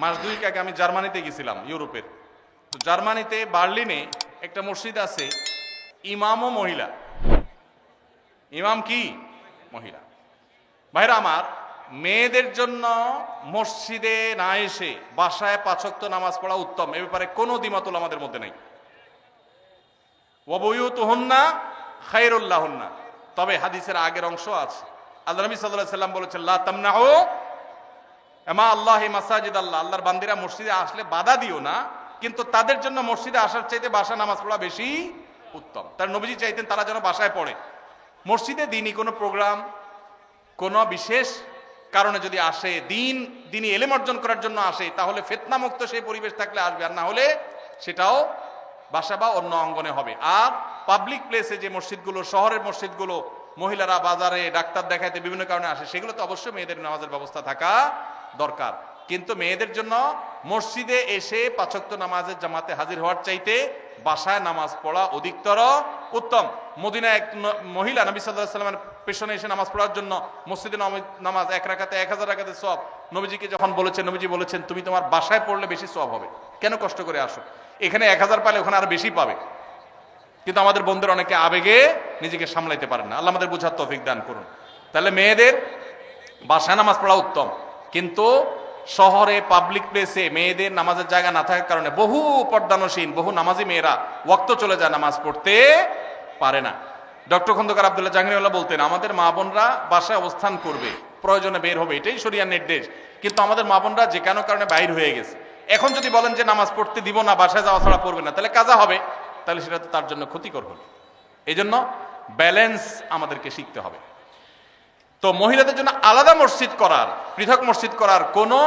মাস দুইক আগে আমি জার্মানিতে গেছিলাম, ইউরোপের। তো জার্মানিতে বার্লিনে একটা মসজিদ আছে, ইমামও মহিলা। ইমাম কি? মহিলা। ভাইরা আমার, মেয়েদের জন্য মসজিদে না এসে বাসায় পাঁচক্ত নামাজ পড়া উত্তম, এ ব্যাপারে কোনো দ্বিমতল আমাদের মধ্যে নেই। ওবইউত হন্না খাইরুল্লাহ তবে হাদিসের আগের অংশ আছে। আল্লাহ নবী সাল্লাহ সাল্লাম বলেছেন, লা তামনাউ এমা আল্লাহ মাসাজিদ আল্লাহ, আল্লাহর বান্দিরা মসজিদে আসলে বাধা দিও না, কিন্তু তাদের জন্য মসজিদে আসার চাইতে বাসা নামাজ পড়া বেশি উত্তম। তার নবীজি চাইতেন তারা যেন বাসায় পড়ে। মসজিদে দিনই কোনো প্রোগ্রাম, কোনো বিশেষ কারণে যদি আসে, দিন, দিনই এলেম অর্জন করার জন্য আসে, তাহলে ফেতনামুক্ত সেই পরিবেশ থাকলে আসবে, আর না হলে সেটাও বাসা বা অন্য অঙ্গনে হবে। আর পাবলিক প্লেসে যে মসজিদগুলো, শহরের মসজিদগুলো, মহিলারা বাজারে ডাক্তার দেখাইতে বিভিন্ন কারণে আসে সেগুলো তো অবশ্যই মেয়েদের নামাজের ব্যবস্থা থাকা দরকার। কিন্তু মেয়েদের জন্য মসজিদে এসে পাচক্ত নামাজের জামাতে হাজির হওয়ার চাইতে বাসায় নামাজ পড়া অধিকতর উত্তম। মদিনা এক মহিলা নবী সাল্লাহ সাল্লামের পেছনে এসে নামাজ পড়ার জন্য মসজিদে নাম- নামাজ এক রাখাতে এক হাজার রাখাতে সব নবীজিকে যখন বলেছেন, নবীজি বলেছেন, তুমি তোমার বাসায় পড়লে বেশি সব হবে। কেন কষ্ট করে আসো? এখানে এক হাজার পালে ওখানে আরও বেশি পাবে। কিন্তু আমাদের বন্ধুরা অনেকে আবেগে নিজেকে সামলাইতে পারেন না। আল্লাহ আমাদের বোঝার তৌফিক দান করুন। তাহলে মেয়েদের বাসায় নামাজ পড়া উত্তম। কিন্তু শহরে পাবলিক প্লেসে মেয়েদের নামাজের জায়গা না থাকার কারণে বহু পর্দানসীন, বহু নামাজি মেয়েরা ওক্ত চলে যায় নামাজ পড়তে পারে না। ডক্টর খন্দকার আবদুল্লাহ জাহাঙ্গীরউল্লাহ বলতেন, আমাদের মা বোনরা বাসায় অবস্থান করবে, প্রয়োজনে বের হবে, এটাই শরিয়ার নির্দেশ। কিন্তু আমাদের মা বোনরা যে কেন কারণে বাইর হয়ে গেছে। এখন যদি বলেন যে নামাজ পড়তে দিব না, বাসায় যাওয়া ছাড়া পড়বে না, তাহলে কাজা হবে? তাহলে সেটা তো তার জন্য ক্ষতিকর হলো। এই জন্য ব্যালেন্স আমাদেরকে শিখতে হবে। তো মহিলাদের জন্য আলাদা মসজিদ করার, পৃথক মসজিদ করার কোনো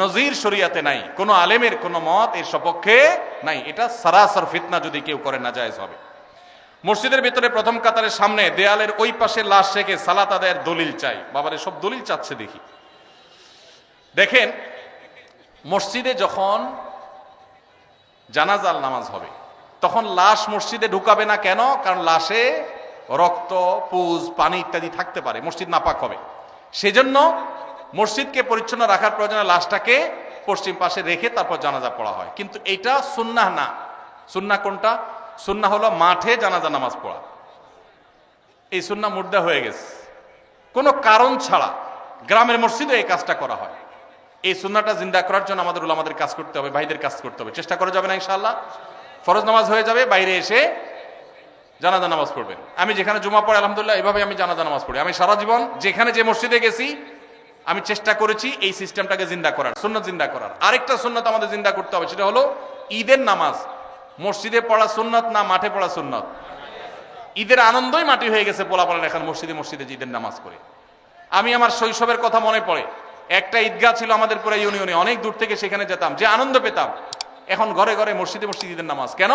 নজির শরিয়াতে নাই, কোনো আলেমের কোনো মত এর সপক্ষে নাই। এটা সারাসর ফিতনা যদি কেউ করে না জায়েজ হবে। মসজিদের ভিতরে প্রথম কাতারের সামনে দেয়ালের ওই পাশে লাশ রেখে সালাত আদায়ের দলিল চাই। বাবার, সব দলিল চাচ্ছে দেখি। দেখেন, মসজিদে যখন জানাজাল নামাজ হবে, তখন লাশ মসজিদে ঢুকাবে না কেন? কারণ লাশে রক্ত, পুজ, পানি ইত্যাদি থাকতে পারে, মসজিদ নাপাক হবে। সেজন্য মসজিদকে পরিচ্ছন্ন রাখার প্রয়োজনে লাশটাকে পশ্চিম পাশে রেখে তারপর জানাজা পড়া হয়। কিন্তু এটা সুন্নাহ না। সুন্না কোনটা? সুন্না হলো মাঠে জানাজা নামাজ পড়া। এই সুন্না মুর্দা হয়ে গেছে। কোনো কারণ ছাড়া গ্রামের মসজিদে এই কাজটা করা হয়। এই সুন্নাটা জিন্দা করার জন্য আমাদের আমাদের কাজ করতে হবে, ভাইদের কাজ করতে হবে। চেষ্টা করা যাবে না ইনশাআল্লাহ। ফরজ নামাজ হয়ে যাবে, বাইরে এসে জানাজা নামাজ পড়বেন আমি যেখানে জুমা পড়ে, আলহামদুলিল্লাহ এভাবে আমি জানাজা নামাজ পড়ি। আমি সারা জীবন যেখানে যে মসজিদে গেছি, আমি চেষ্টা করেছি এই সিস্টেমটাকে জিন্দা করার, সুন্নত জিন্দা করার। আরেকটা সুন্নত আমাদের জিন্দা করতে হবে, সেটা হলো ঈদের নামাজ। মসজিদে পড়া সুন্নত না মাঠে পড়া সুন্নত? ঈদের আনন্দই মাটি হয়ে গেছে পোলা পড়েন এখন মসজিদে মসজিদে ঈদের নামাজ করে আমি আমার শৈশবের কথা মনে পড়ে। একটা ঈদগাহ ছিল আমাদের পুরো ইউনিয়নে, অনেক দূর থেকে সেখানে যেতাম, যে আনন্দ পেতাম। এখন ঘরে ঘরে মসজিদে মসজিদ ঈদের নামাজ। কেন?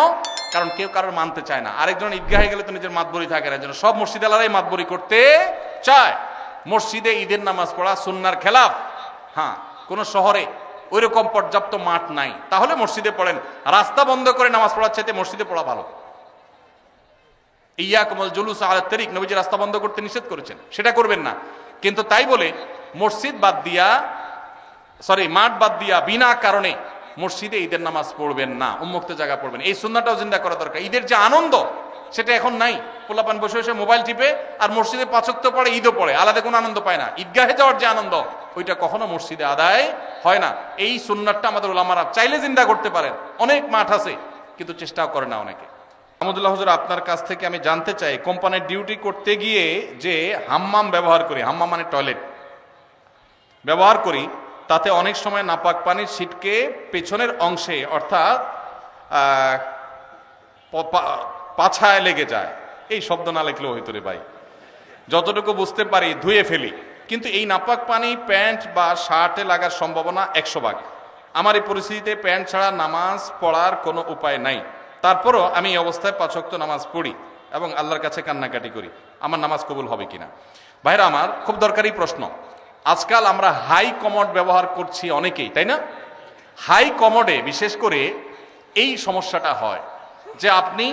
কারণ কেউ কারোর মানতে চায় না। আরেকজন ঈদগাহে গেলে তো নিজের মাতবরি থাকে না সব মসজিদ আলারাই মাতবরি করতে চায়। মসজিদে ঈদের নামাজ পড়া সুন্নার খেলাফ। হ্যাঁ কোন শহরে ওইরকম পর্যাপ্ত মাঠ নাই। তাহলে মসজিদে পড়েন। রাস্তা বন্ধ করে নামাজ পড়ার চাইতে মসজিদে পড়া ভালো। ইয়া কমল জুলুস আল তারিক, নবীজি রাস্তা বন্ধ করতে নিষেধ করেছেন। সেটা করবেন না। কিন্তু তাই বলে মসজিদ বাদ দিয়া সরি মাঠ বাদ দিয়া বিনা কারণে মসজিদে ঈদের নামাজ পড়বেন না, উন্মুক্ত জায়গা পড়বেন এই সুন্নাটাও জিন্দা করা দরকার। ঈদের যে আনন্দ, সেটা এখন নাই। পোলাপান বসে বসে মোবাইল টিপে আর মসজিদে পাচক্ত পড়ে, ঈদও পড়ে, আলাদা কোনো আনন্দ পায় না। ঈদগাহে যাওয়ার যে আনন্দ, ওইটা কখনো মসজিদে আদায় হয় না। এই সুন্নারটা আমাদের ওলামারা চাইলে জিন্দা করতে পারেন। অনেক মাঠ আছে, কিন্তু চেষ্টাও করে না অনেকে। আহমদুল্লাহ হুজুর, আপনার কাছ থেকে আমি জানতে চাই, কোম্পানির ডিউটি করতে গিয়ে যে হাম্মাম ব্যবহার করি, হাম্মাম মানে টয়লেট, ব্যবহার করি তাতে অনেক সময় নাপাক পানির ছিটকে পেছনের অংশে, অর্থাৎ পাছায় লেগে যায়। এই শব্দ না লেখলেও হইতো রে ভাই। যতটুকু বুঝতে পারি, ধুয়ে ফেলি। কিন্তু এই নাপাক পানি প্যান্ট বা শার্টে লাগার সম্ভাবনা একশো ভাগ। আমার এই পরিস্থিতিতে প্যান্ট ছাড়া নামাজ পড়ার কোনো উপায় নাই। তারপরও আমি এই অবস্থায় পাঁচক্ত নামাজ পড়ি এবং আল্লাহর কাছে কান্নাকাটি করি। আমার নামাজ কবুল হবে কিনা? ভাইরা, আমার খুব দরকারি প্রশ্ন। আজকাল আমরা হাই কমড ব্যবহার করছি অনেকেই, তাই না? হাই কমডে, বিশেষ করে এই সমস্যাটা হয় যে আপনি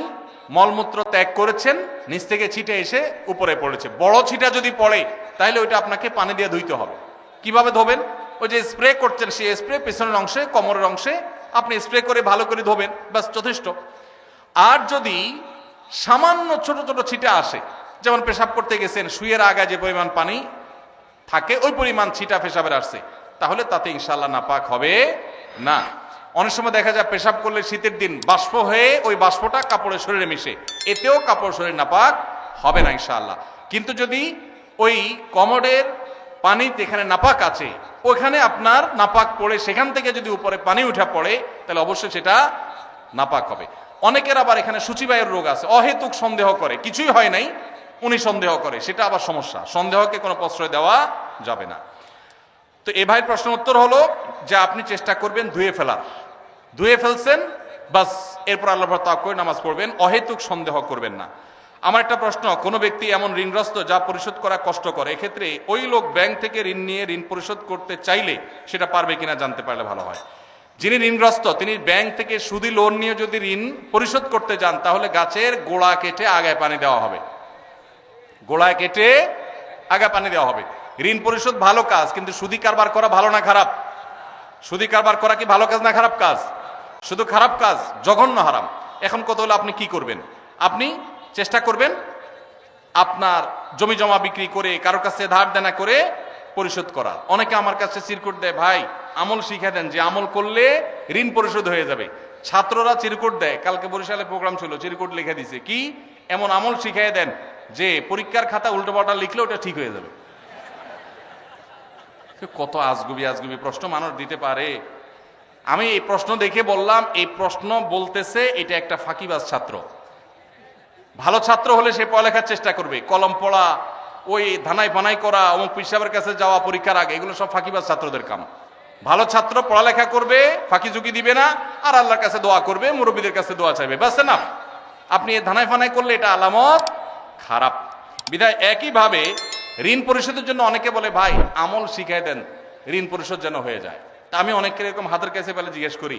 মলমূত্র ত্যাগ করেছেন, নিচ থেকে ছিটে এসে উপরে পড়েছে। বড় ছিটা যদি পড়ে, তাহলে ওইটা আপনাকে পানি দিয়ে ধুইতে হবে। কীভাবে ধোবেন? ওই যে স্প্রে করছেন, সেই স্প্রে পেছনের অংশে, কোমরের অংশে, আপনি স্প্রে করে ভালো করে ধোবেন, ব্যাস, যথেষ্ট। আর যদি সামান্য ছোট ছোট ছিটে আসে, যেমন পেশাব করতে গেছেন শুয়ের আগায় যে পরিমাণ পানি থাকে, ওই পরিমাণ ছিটা পেশাবের আসছে। তাহলে তাতে ইনশাল্লাহ নাপাক হবে না। অনেক সময় দেখা যায় পেশাব করলে শীতের দিন বাষ্প হয়ে ওই বাষ্পটা কাপড়ের শরীরে মিশে। এতেও কাপড় শরীর নাপাক হবে না ইনশাল্লাহ কিন্তু যদি ওই কমোডের পানি যেখানে নাপাক আছে, ওখানে আপনার নাপাক পড়ে, সেখান থেকে যদি উপরে পানি উঠা পড়ে, তাহলে অবশ্যই সেটা নাপাক হবে। অনেকের আবার এখানে সূচিবায়ুর রোগ আছে, অহেতুক সন্দেহ করে, কিছুই হয় নাই। উনি সন্দেহ করে, সেটা আবার সমস্যা। সন্দেহকে কোনো প্রশ্রয় দেওয়া যাবে না। তো এ ভাইয়ের প্রশ্ন উত্তর হলো যে আপনি চেষ্টা করবেন ধুয়ে ফেলার। ধুয়ে ফেলছেন, বাস এরপর আল্লাহ তাক করে নামাজ পড়বেন, অহেতুক সন্দেহ করবেন না। আমার একটা প্রশ্ন, কোনো ব্যক্তি এমন ঋণগ্রস্ত যা পরিশোধ করা কষ্ট করে, এক্ষেত্রে ওই লোক ব্যাংক থেকে ঋণ নিয়ে ঋণ পরিশোধ করতে চাইলে সেটা পারবে কিনা জানতে পারলে ভালো হয়। যিনি ঋণগ্রস্ত, তিনি ব্যাংক থেকে সুদি লোন নিয়ে যদি ঋণ পরিশোধ করতে যান, তাহলে গাছের গোড়া কেটে আগায় পানি দেওয়া হবে। গোড়ায় কেটে আগা পানি দেওয়া হবে। ঋণ পরিশোধ ভালো কাজ, কিন্তু সুদি কারবার করা ভালো না খারাপ? সুদি কারবার করা কি ভালো কাজ না খারাপ কাজ? শুধু খারাপ কাজ, জঘন্য হারাম। এখন কত হলে আপনি কি করবেন? আপনি চেষ্টা করবেন আপনার জমি জমা বিক্রি করে কারোর কাছে ধার দেনা করে পরিশোধ করা। অনেকে আমার কাছে চিরকুট দেয়, ভাই, আমল শিখে দেন যে আমল করলে ঋণ পরিশোধ হয়ে যাবে। ছাত্ররা চিরকুট দেয়। কালকে বরিশালে প্রোগ্রাম ছিল, চিরকুট লিখে দিছে। কি? এমন আমল শিখিয়ে দেন। যে পরীক্ষার খাতা উল্টো পাল্টা লিখলে ওটা ঠিক হয়ে যাবে কত আজগুবি আজগুবি প্রশ্ন মানুষ দিতে পারে। আমি এই প্রশ্ন দেখে বললাম, এই প্রশ্ন বলতেছে, এটা একটা ফাঁকিবাজ ছাত্র। ভালো ছাত্র হলে সে পড়ালেখার চেষ্টা করবে। কলম পড়া, ওই ধানাই ফানাই করা, অমুক পিসাবের কাছে যাওয়া, পরীক্ষার আগে, এগুলো সব ফাঁকিবাজ ছাত্রদের কাম। ভালো ছাত্র পড়ালেখা করবে, ফাঁকি ঝুঁকি দিবে না, আর আল্লাহর কাছে দোয়া করবে, মুরব্বীদের কাছে দোয়া চাইবে। ব্যাস না আপনি এই ধানাই ফানাই করলে এটা আলামত খারাপ। বিধায় একইভাবে ঋণ পরিশোধের জন্য অনেকে বলে, ভাই, আমল শিখাই দেন, ঋণ পরিশোধ যেন হয়ে যায়। তা আমি অনেকের এরকম হাতের কাছে পেলে জিজ্ঞেস করি,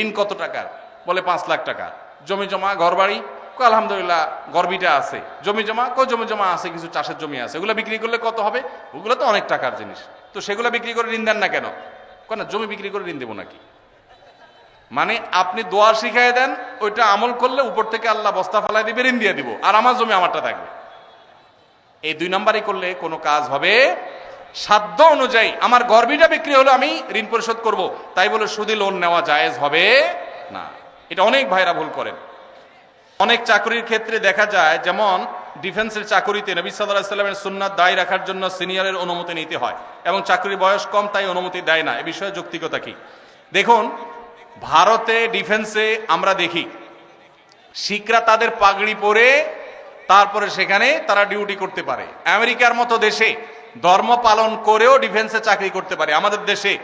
ঋণ কত টাকার? বলে, পাঁচ লাখ টাকা। জমি জমা ঘর বাড়ি আলহামদুলিল্লাহ, গর্বিটা আছে। জমি জমা? কো, জমি জমা আছে, কিছু চাষের জমি আছে। ওগুলো বিক্রি করলে কত হবে? ওগুলো তো অনেক টাকার জিনিস। তো সেগুলো বিক্রি করে ঋণ দেন না কেন? কেন জমি বিক্রি করে ঋণ দেবো নাকি? মানে আপনি দোয়া শিখাই দেন, ওইটা আমল করলে উপর থেকে আল্লাহ বস্তা ফালাই দিবে ঋণ দিয়ে দিব, আর আমার জমি আমারটা থাকবে। এই দুই নাম্বারই করলে কোনো কাজ হবে। সাধ্য অনুযায়ী, আমার গর্বিটা বিক্রি হলো, আমি ঋণ পরিশোধ করব, তাই বলে সুদি লোন নেওয়া জায়েজ হবে? না। এটা অনেক ভাইরা ভুল করেন। অনেক চাকরির ক্ষেত্রে দেখা যায়, যেমন ডিফেন্সের চাকরিতে নবী সাল্লাহ সাল্লামের সুন্নাত দায় রাখার জন্য সিনিয়রের অনুমতি নিতে হয়, এবং চাকরির বয়স কম, তাই অনুমতি দেয় না। এ বিষয়ে যৌক্তিকতা কি? দেখুন ভারতে ডিফেন্সে আমরা দেখি। শিখরা তাদের পাগড়ি পরে, তারপরে সেখানে তারা ডিউটি করতে পারে। আমেরিকার মতো দেশে ধর্ম পালন করেও ডিফেন্সে চাকরি করতে পারে। আমাদের দেশে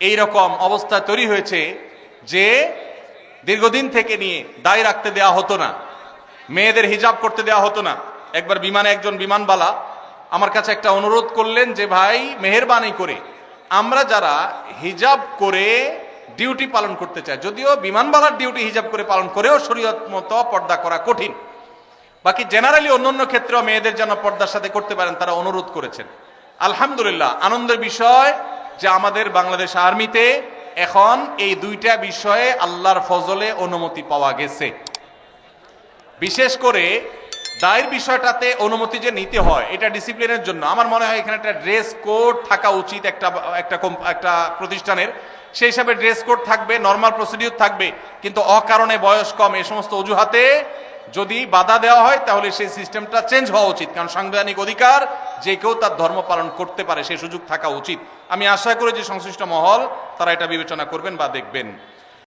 এই রকম অবস্থা তৈরি হয়েছে যে দীর্ঘদিন থেকে নিয়ে দায় রাখতে দেওয়া হতো না। মেয়েদের হিজাব করতে দেওয়া হতো না। একবার বিমানে একজন বিমানবালা আমার কাছে একটা অনুরোধ করলেন যে, ভাই, মেহরবানি করে। আমরা যারা হিজাব করে ডিউটি পালন করতে চাই যদিও বিমানবালার ডিউটি হিজাব করে পালন করেও শরীয়ত মতো পর্দা করা কঠিন। বাকি জেনারেলি অন্যান্য ক্ষেত্রেও মেয়েদের যেন পর্দার সাথে করতে পারেন, তারা অনুরোধ করেছেন। আলহামদুলিল্লাহ, আনন্দের বিষয় যে আমাদের বাংলাদেশ আর্মিতে এখন এই দুইটা বিষয়ে আল্লাহর ফজলে অনুমতি পাওয়া গেছে। বিশেষ করে দায়ের বিষয়টাতে অনুমতি যে নিতে হয়, এটা ডিসিপ্লিনের জন্য। আমার মনে হয় এখানে একটা ড্রেস কোড থাকা উচিত একটা একটা একটা প্রতিষ্ঠানের। সেই হিসাবে ড্রেস কোড থাকবে নর্মাল প্রসিডিউর থাকবে, কিন্তু অকারণে বয়স কম, এই সমস্ত অজুহাতে যদি বাধা দেওয়া হয়, তাহলে সেই সিস্টেমটা চেঞ্জ হওয়া উচিত। কারণ সাংবিধানিক অধিকার, যে কেউ তার ধর্ম পালন করতে পারে, সেই সুযোগ থাকা উচিত। আমি আশা করি যে সংশ্লিষ্ট মহল, তারা এটা বিবেচনা করবেন বা দেখবেন।